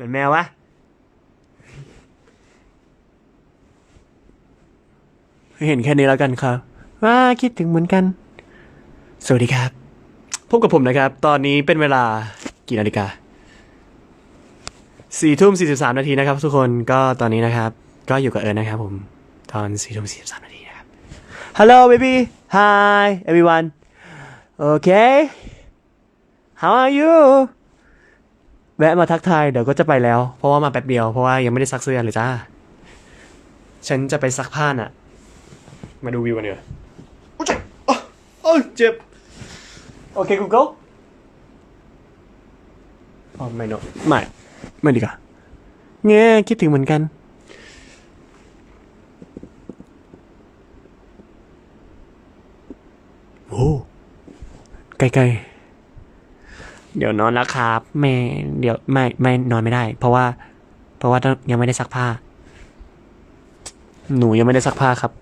มือนแมววะเห็นแค่นี้แล้วกันครับ ว่าคิดถึงเหมือนกัน สวัสดีครับ พบกับผมนะครับ ตอนนี้เป็นเวลากี่นาฬิกาสี่ทุ่มสี่สิบสามนาทีนะครับ ทุกคนก็ตอนนี้นะครับ ก็อยู่กับเอิร์นนะครับผม ตอนสี่ทุ่มสี่สิบสามนาทีนะครับ Hello baby Hi everyone Okay How are you แวะมาทักทายเดี๋ยวก็จะไปแล้ว เพราะว่ามาแป๊บเดียวเพราะว่ายังไม่ได้ซักเสื้อเลยจ้า ฉันจะไปซักผ้าน่ะ มาดูวิวกันเถอะโอ้ยเจ็บโอ้ยเจ็บ โอเค Google อ๋อไม่เนอะไม่ไม่ดีกว่าเงี้ยคิดถึงเหมือนกันโอ้ไกลๆ เดี๋ยวนอนแล้วครับไม่เดี๋ยวไม่ไม่นอนไม่ได้ เพราะว่า เพราะว่าต้องยังไม่ได้ซักผ้า หนูยังไม่ได้ซักผ้าครับ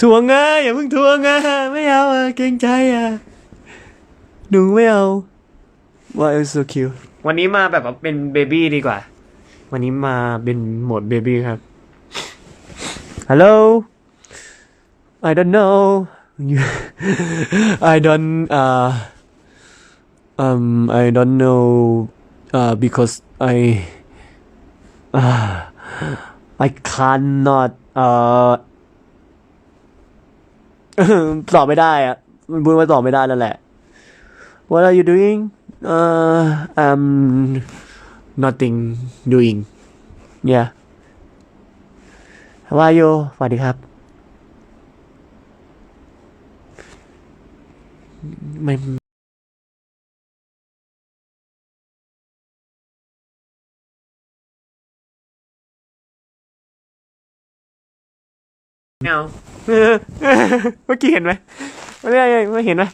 ทวงไงอย่าเพิ่งทวงอะไม่เอาอะเกรงใจอะหนูไม่เอา Why is so cute วันนี้มาแบบว่าเป็นเบบี้ดีกว่า วันนี้มาเป็นโหมดเบบี้ครับ Hello I don't know I don't uh um I don't know uh because I uh I cannot uh ตอบไม่ได้อะมันพูดว่าตอบไม่ได้แล้วแหละ What are you doing uh I'm nothing doing yeah How are you สวัสดีครับ ไม่ ไม่เอาเมื่อกี้เห็นไหมไม่ได้ไม่เห็นไหม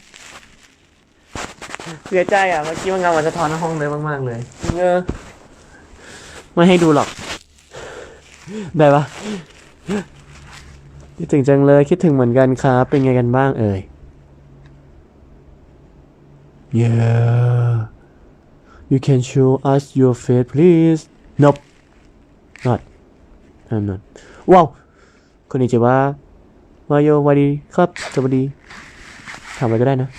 เสียใจอะเมื่อกี้มันเงามันสะท้อนในห้องเลยมากๆเลยเออไม่ให้ดูหรอก ได้ปะคิดถึงจังเลยคิดถึงเหมือนกันครับ เป็นไงกันบ้างเอ่ย Yeah you can show us your face please nope not I'm not ว้าว คนนี้จะว่าวายโยสวัสดีครับสวัสดีถามอะไรก็ได้นะ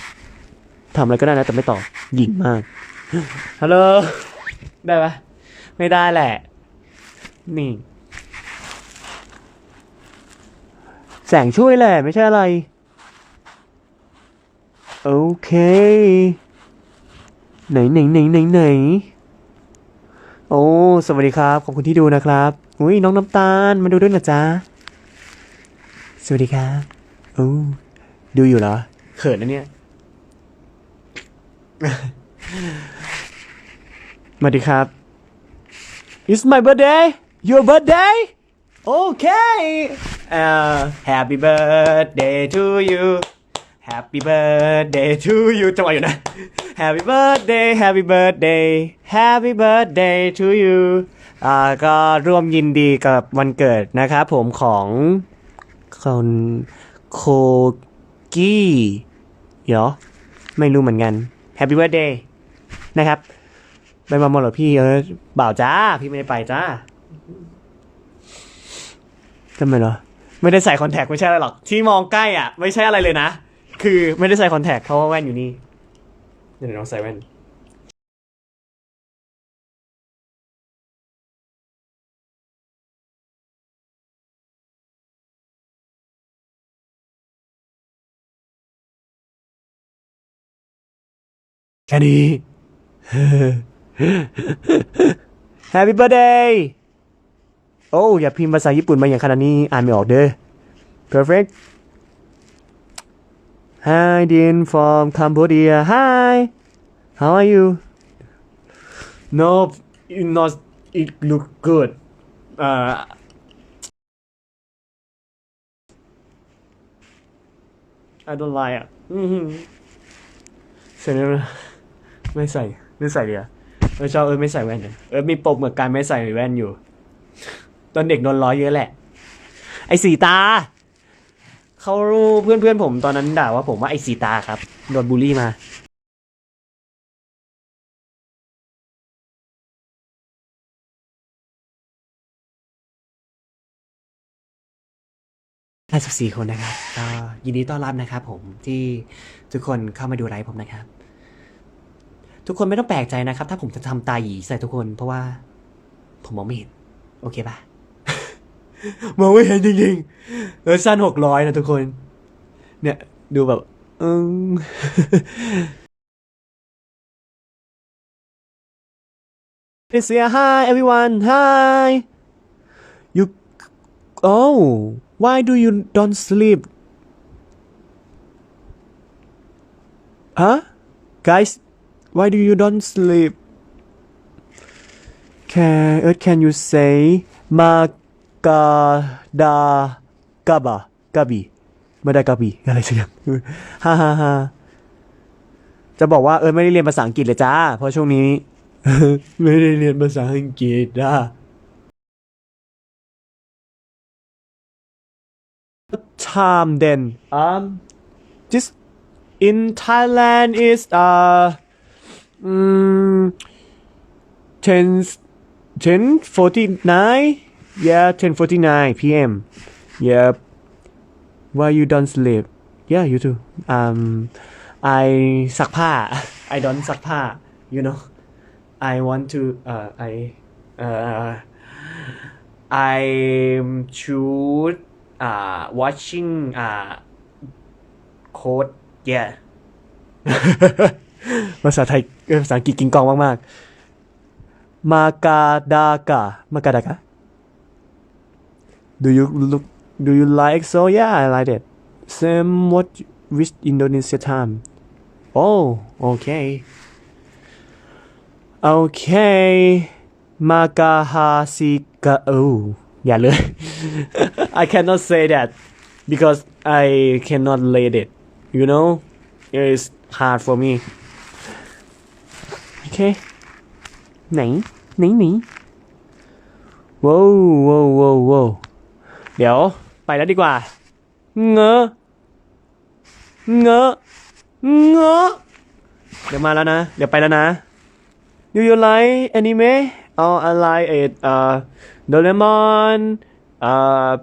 ถามอะไรก็ได้นะแต่ไม่ตอบหญิงมากฮัลโหลได้ปะไม่ได้แหละ นี่แสงช่วยแหละ ไม่ใช่อะไร โอเค ไหนไหนไหนไหนไหนโอ้ สวัสดีครับ ขอบคุณที่ดูนะครับ อุ้ยน้องน้ำตาล มาดูด้วยนะจ๊ะ สวัสดีครับโอ้ดูอยู่เหรอ เขินนะเนี่ยสวัสดีครับ It's my birthday Your birthday Okay uh, Happy birthday to you Happy birthday to you จังหวะอยู่นะ Happy birthday Happy birthday Happy birthday to you อ่าก็ร่วมยินดีกับวันเกิดนะครับผมของ คนโคกี้เหรอไม่รู้เหมือนกัน Happy birthday นะครับไปมาหมดเหรอพี่เออบ่าวจ้า พี่ไม่ได้ไปจ้าทำไมเหรอไม่ได้ใส่คอนแทคไม่ใช่อะไรหรอก ที่มองใกล้อะ ไม่ใช่อะไรเลยนะ คือไม่ได้ใส่คอนแทคเพราะว่าแว่นอยู่นี่เดี๋ยวน้องใส่แว่น แค่นี้ Happy birthday โอ้อย่าพิมพ์ภาษาญี่ปุ่นมาอย่างขนาดนี้ อ่านไม่ออกเด้อ perfect Hi Dean from Cambodia Hi How are you No it not it look good uh I don't like อะอื ไม่ใส่ไม่ใส่เลยเออชอบเออไม่ใส่แว่นเออมีปมเหมือนการไม่ใส่แว่นอยู่ ตอนเด็กโดนร้อยเยอะแหละ ไอ้สีตาเขารู้เพื่อนๆผมตอนนั้นด่าว่าผมว่าไอ้สีตาครับโดนบูลลี่มาสิบสี่คนนะครับก็ยินดีต้อนรับนะครับผมที่ทุกคนเข้ามาดูไลฟ์ผมนะครับ ทุกคนไม่ต้องแปลกใจนะครับ ถ้าผมจะทำตาหยีใส่ทุกคน เพราะว่า ผมมองไม่เห็น โอเคปะมองไม่เห็นจริงๆเออสั้นหกร้อยนะทุกคน เนี่ย ดูแบบอืม Please say hi everyone hi you oh why do you don't sleep huh guys why do you don't sleep can uh, can you say Magadagaba Gabi มาดากาบีอะไรสักอย่างฮ่าฮ่าฮ่าจะบอกว่าเออไม่ได้เรียนภาษาอังกฤษเลยจ้า เพราะช่วงนี้ ไม่ได้เรียนภาษาอังกฤษอะ time then um just in Thailand is uh mm, 10 10:49 yeah 10:49 p.m. yeah why you don't sleep yeah you too um I ซักผ้า I don't ซักผ้า you know I want to uh I uh I shoot uh watching uh code yeah ภาษาไทยภาษาอังกฤษกินกองมากๆ มากาดากะมากาดากะ Do you look Do you like so yeah I like it Same what with Indonesia time Oh okay Okay มากาฮาซิกะโออย่าเลย I cannot say that because I cannot read it you know it's hard for me okay ไหน ไหนไหนว้าวว้าวว้าววาวเดี๋ยว ไปแล้วดีกว่า เงอะเงอะเงอะเดี๋ยวมาแล้วนะ เดี๋ยวไปแล้วนะ Do you like anime? Oh, I like it. Uh, Doraemon, uh,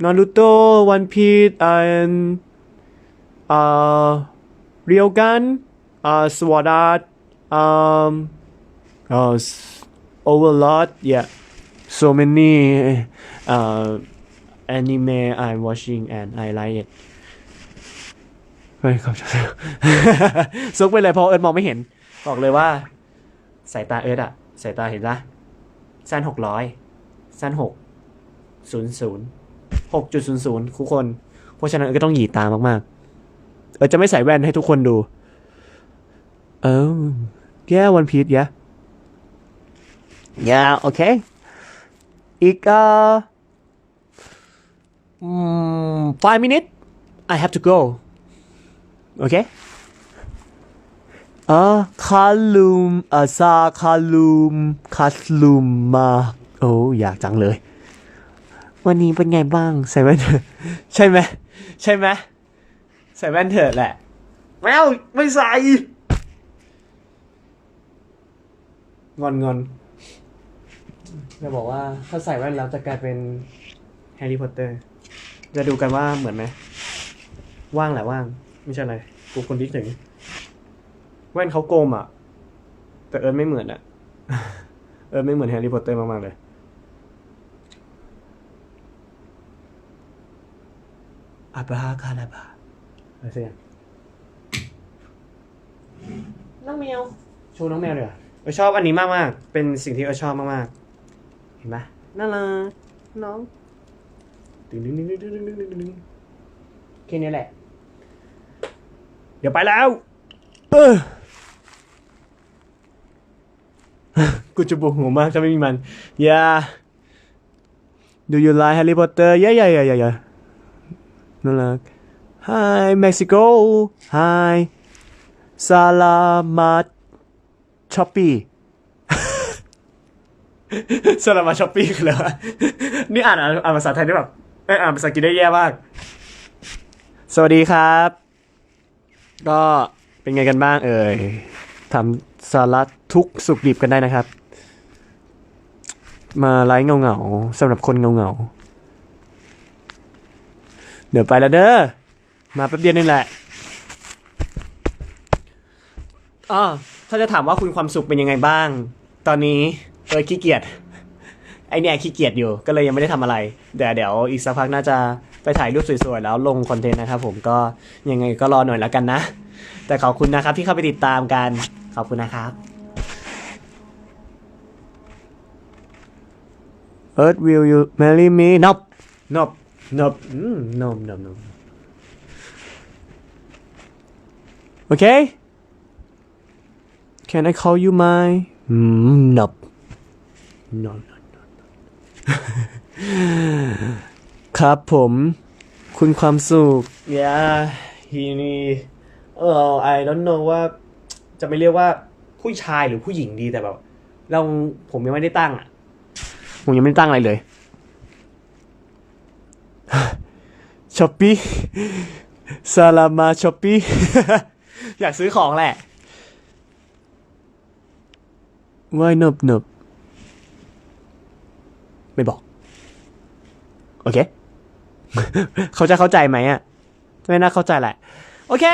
Naruto, One Piece, and uh, Ryogan, uh, Sword Art, um, uh, Overlord. Yeah, so many uh, anime I'm watching and I like it. เฮ้ยขอบใจซุกไปเลยเพราะเอิร์ธมองไม่เห็น บอกเลยว่า สายตาเอิร์ธอะสายตาเห็นปะสั้นหกร้อยสั้นหกศูนย์ศูนย์หกจุดศูนย์ศูนย์ทุกคน เพราะฉะนั้นเอิร์ธก็ต้องหยีตามากๆ เอิร์ธจะไม่ใส่แว่นให้ทุกคนดู เออ yeah one piece yeah yeah okay อีกอ่า mm, five minutes I have to go okay อ่าคาลูมอาซาคาลูมคาสลูมมาโอ้อยากจังเลย วันนี้เป็นไงบ้างใส่แว่นเถอะใช่ไหม ใช่ไหมใส่แว่นเถอะแหละ แมวไม่ใส่ งอนงอนจะบอกว่าถ้าใส่แว่นแล้วจะกลายเป็นแฮร์รี่พอตเตอร์ จะดูกันว่าเหมือนไหม ว่างแหละว่าง ไม่ใช่อะไร กูคนที่ถึงแว่นเขาโกมอะ แต่เอิร์ธไม่เหมือนอะ เอิร์ธไม่เหมือนแฮร์รี่พอตเตอร์มากๆเลย อาบาคาราบาอะไรสักอย่างน้องแมว โชว์น้องแมวเลยเหรอ เออชอบอันนี้มากๆ เป็นสิ่งที่เออชอบมากๆ เห็นปะน่ารักน้องดึงดึงดึงดึงดึงดึงดึงดึงแค่นี้แหละ เดี๋ยวไปแล้ว เออกูจะปวดหัวมากถ้าไม่มีมัน yeah do you like Harry Potter yeah yeah yeah yeah yeah น่ารัก hi Mexico hi salamat choppy สลามาช้อปปี้คืออะไรวะนี่อ่านอ่านภาษาไทยได้แบบเอยอ่านภาษาอังกฤษได้แย่มาก สวัสดีครับ ก็เป็นไงกันบ้างเอ่ยทำสาระทุกข์สุขดิบกันได้นะครับ มาไลฟ์เงาๆสำหรับคนเงาๆเดี๋ยวไปแล้วเด้อมาแป๊บเดียวนี่แหละอ๋อ ถ้าจะถามว่าคุณความสุขเป็นยังไงบ้าง ตอนนี้เออขี้เกียจไอเนี่ยขี้เกียจอยู่ก็เลยยังไม่ได้ทำอะไรเดี๋ยวเดี๋ยวอีกสักพักน่าจะไปถ่ายรูปสวยๆแล้วลงคอนเทนต์นะครับผมก็ยังไงก็รอหน่อยแล้วกันนะ แต่ขอบคุณนะครับที่เข้าไปติดตามกันขอบคุณนะครับ Earth will you marry me nope nope nope อืม nope nope nope okay can I call you my อืม nope no no no no ครับผม คุณความสุข yeah he นี่เออ I don't know ว่า จะไม่เรียกว่าผู้ชายหรือผู้หญิงดีแต่แบบ เราผมยังไม่ได้ตั้งอะ ผมยังไม่ได้ตั้งอะไรเลยช้อปปี้ซาลามาช้อปปี้ อยากซื้อของแหละ ว่ายนบนบไม่บอก โอเค เขาจะเข้าใจไหมอะไม่น่าเข้าใจแหละ โอเค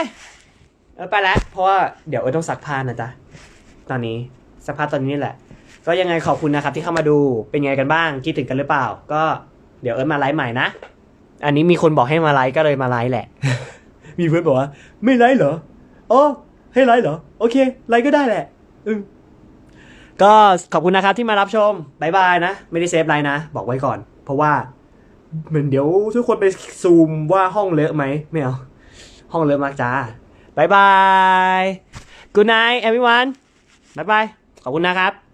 ไปแล้ว เพราะว่าเดี๋ยวเออต้องซักผ้านะจ๊ะ ตอนนี้ซักผ้าตอนนี้นี่แหละ ก็ยังไงขอบคุณนะครับ ที่เข้ามาดูเป็นไงกันบ้างคิดถึงกันหรือเปล่า ก็เดี๋ยวเอิร์ธมาไลฟ์ใหม่นะ อันนี้มีคนบอกให้มาไลฟ์ก็เลยมาไลฟ์แหละ มีเพื่อนบอกว่า ไม่ไลฟ์เหรออ๋อให้ไลฟ์เหรอ โอเคไลฟ์ก็ได้แหละ อืม ก็ขอบคุณนะครับที่มารับชมบายบายนะ ไม่ได้เซฟไลน์นะ บอกไว้ก่อน เพราะว่าเหมือนเดี๋ยวทุกคนไปซูมว่าห้องเลอะไหมไม่เอาห้องเลอะมากจ้าบายบาย Good night everyone บายบาย ขอบคุณนะครับ